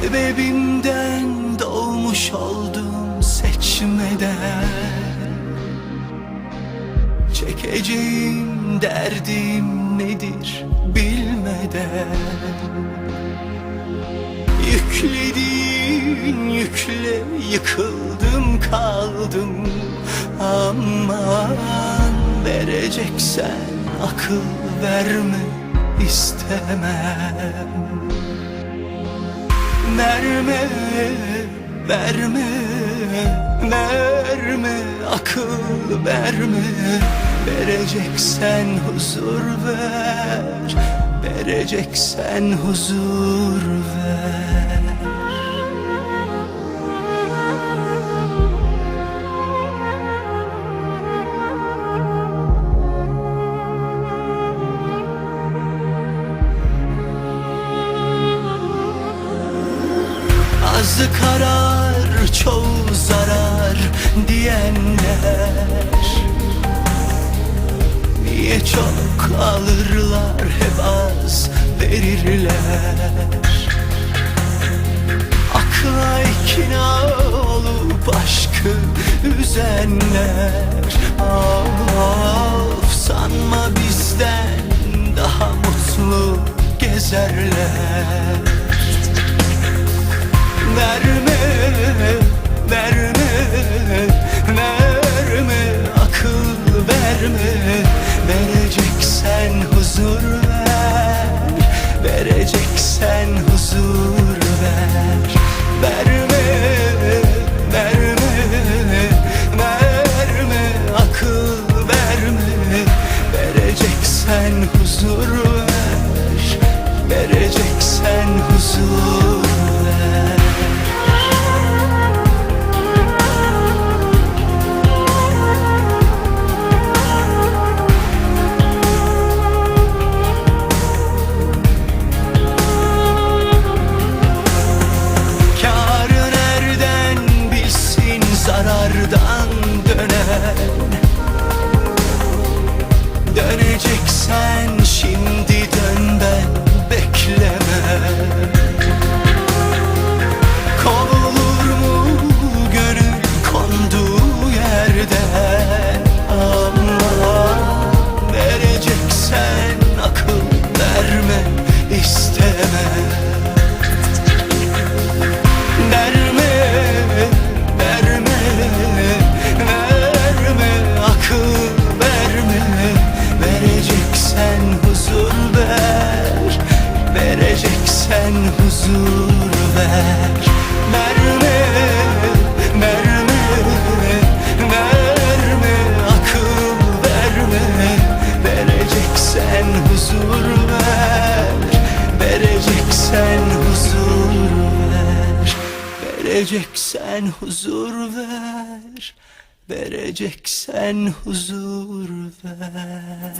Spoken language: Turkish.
Sebebimden doğmuş oldum seçmeden. Çekeceğim derdim nedir bilmeden. Yükledin yükle yıkıldım kaldım. Aman vereceksen akıl verme istemem Verme, verme, verme Akıl verme. Vereceksen huzur ver Vereceksen huzur ver Azı karar, çoğu zarar diyenler. Niye çok alırlar, hep az verirler? Akla ikna olup aşkı üzenler. Of huzur ver. Verme, verme, verme Akıl verme. Vereceksen huzur ver. Vereceksen huzur ver. Vereceksen huzur ver. Vereceksen huzur ver